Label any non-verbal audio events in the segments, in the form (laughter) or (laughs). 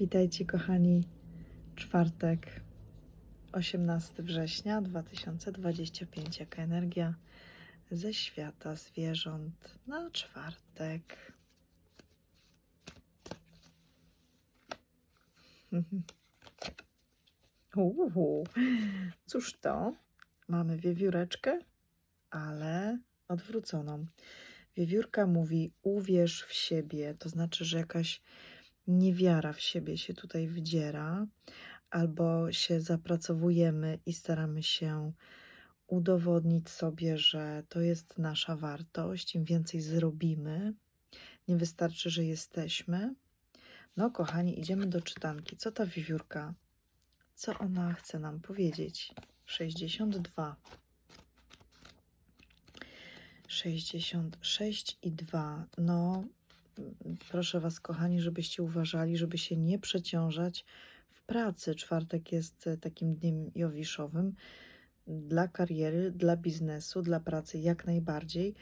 Witajcie, kochani. Czwartek, 18 września 2025. Jaka energia ze świata zwierząt na czwartek? (laughs) Uhu. Cóż to? Mamy wiewióreczkę, ale odwróconą. Wiewiórka mówi: Uwierz w siebie, to znaczy, że jakaś niewiara w siebie się tutaj wdziera, albo się zapracowujemy i staramy się udowodnić sobie, że to jest nasza wartość. Im więcej zrobimy, nie wystarczy, że jesteśmy. No, kochani, idziemy do czytanki. Co ta wiewiórka? Co ona chce nam powiedzieć? 62. 66 i 2. No, proszę Was, kochani, żebyście uważali, żeby się nie przeciążać w pracy. Czwartek jest e, takim dniem jowiszowym dla kariery, dla biznesu, dla pracy jak najbardziej,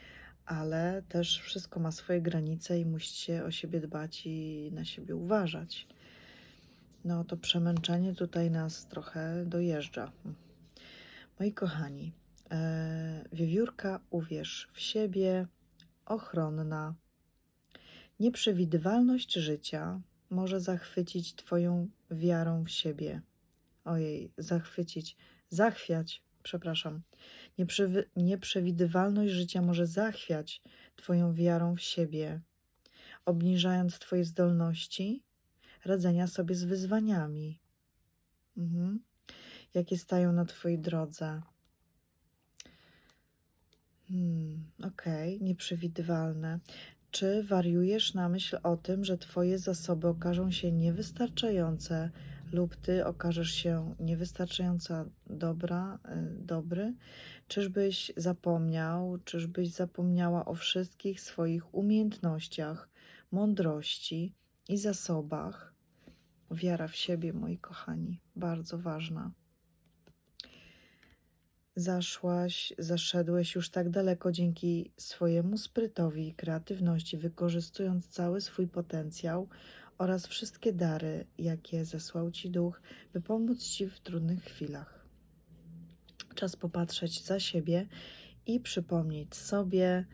ale też wszystko ma swoje granice i musicie o siebie dbać i na siebie uważać. No, to przemęczenie tutaj nas trochę dojeżdża. Moi kochani, e, wiewiórka, uwierz w siebie, ochronna. Nieprzewidywalność życia może zachwycić Twoją wiarą w siebie. Ojej, zachwycić, zachwiać, przepraszam. Nieprzewidywalność życia może zachwiać Twoją wiarą w siebie, obniżając Twoje zdolności radzenia sobie z wyzwaniami, mhm. jakie stają na Twojej drodze. Hmm, Okej, okay. nieprzewidywalne. Czy wariujesz na myśl o tym, że Twoje zasoby okażą się niewystarczające lub Ty okażesz się niewystarczająco dobra, y, dobry? Czyżbyś zapomniał, czyżbyś zapomniała o wszystkich swoich umiejętnościach, mądrości i zasobach? Wiara w siebie, moi kochani, bardzo ważna zaszłaś, zaszedłeś już tak daleko dzięki swojemu sprytowi i kreatywności, wykorzystując cały swój potencjał oraz wszystkie dary, jakie zesłał Ci duch, by pomóc Ci w trudnych chwilach. Czas popatrzeć za siebie i przypomnieć sobie,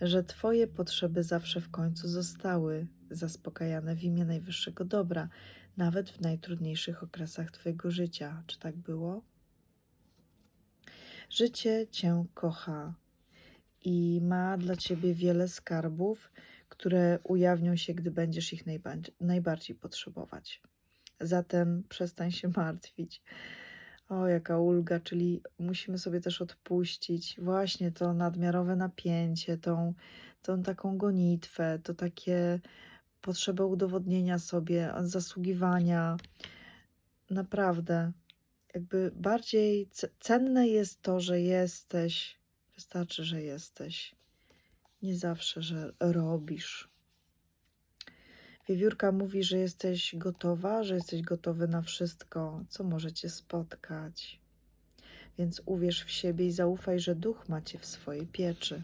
że Twoje potrzeby zawsze w końcu zostały zaspokajane w imię najwyższego dobra, nawet w najtrudniejszych okresach Twojego życia. Czy tak było? Życie Cię kocha i ma dla Ciebie wiele skarbów, które ujawnią się, gdy będziesz ich najbardziej potrzebować. Zatem przestań się martwić. O, jaka ulga, czyli musimy sobie też odpuścić właśnie to nadmiarowe napięcie, tą, tą taką gonitwę, to takie potrzebę udowodnienia sobie, zasługiwania. Naprawdę, jakby bardziej cenne jest to, że jesteś, wystarczy, że jesteś. Nie zawsze, że robisz. Wiewiórka mówi, że jesteś gotowa, że jesteś gotowy na wszystko, co może cię spotkać. Więc uwierz w siebie i zaufaj, że duch macie w swojej pieczy.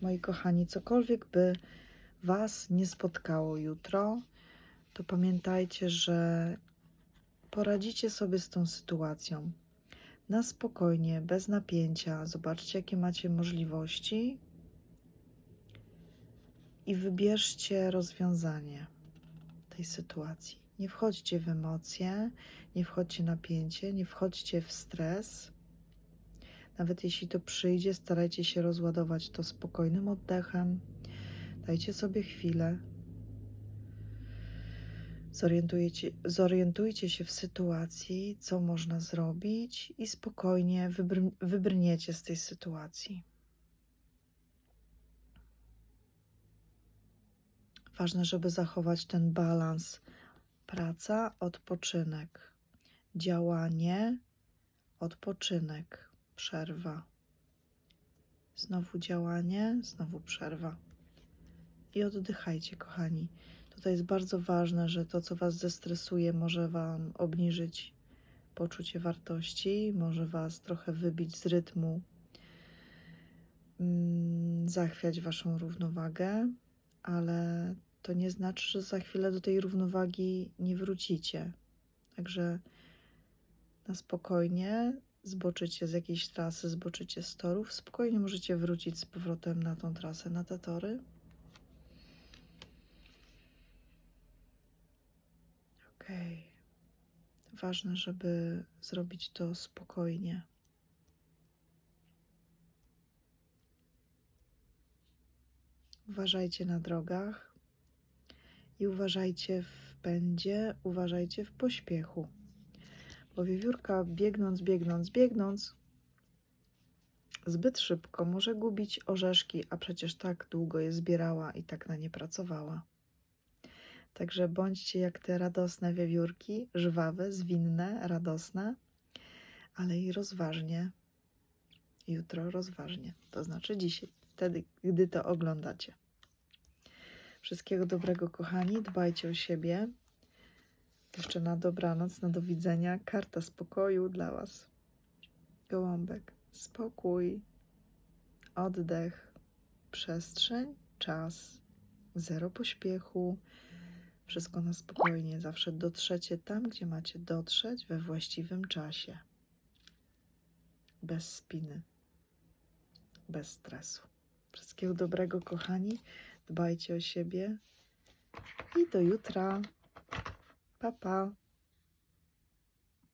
Moi kochani, cokolwiek by Was nie spotkało jutro, to pamiętajcie, że poradzicie sobie z tą sytuacją. Na spokojnie, bez napięcia, zobaczcie, jakie macie możliwości i wybierzcie rozwiązanie tej sytuacji. Nie wchodźcie w emocje, nie wchodźcie w napięcie, nie wchodźcie w stres. Nawet jeśli to przyjdzie, starajcie się rozładować to spokojnym oddechem. Dajcie sobie chwilę, Zorientujcie, zorientujcie się w sytuacji, co można zrobić i spokojnie wybr wybrniecie z tej sytuacji. Ważne, żeby zachować ten balans praca, odpoczynek, działanie, odpoczynek, przerwa. Znowu działanie, znowu przerwa. I oddychajcie, kochani. Tutaj jest bardzo ważne, że to, co Was zestresuje, może Wam obniżyć poczucie wartości, może Was trochę wybić z rytmu, mm, zachwiać Waszą równowagę, ale to nie znaczy, że za chwilę do tej równowagi nie wrócicie. Także na spokojnie zboczycie z jakiejś trasy, zboczycie z torów, spokojnie możecie wrócić z powrotem na tą trasę, na te tory. Ważne, żeby zrobić to spokojnie. Uważajcie na drogach i uważajcie w pędzie, uważajcie w pośpiechu. Bo wiewiórka biegnąc, biegnąc, biegnąc zbyt szybko może gubić orzeszki, a przecież tak długo je zbierała i tak na nie pracowała. Także bądźcie jak te radosne wiewiórki, żwawe, zwinne, radosne, ale i rozważnie. Jutro rozważnie, to znaczy dzisiaj, wtedy, gdy to oglądacie. Wszystkiego dobrego, kochani. Dbajcie o siebie. Jeszcze na dobranoc, na do widzenia. Karta spokoju dla Was. Gołąbek. Spokój, oddech, przestrzeń, czas, zero pośpiechu. Wszystko na spokojnie. Zawsze dotrzecie tam, gdzie macie dotrzeć we właściwym czasie. Bez spiny, bez stresu. Wszystkiego dobrego, kochani. Dbajcie o siebie i do jutra. Pa, pa.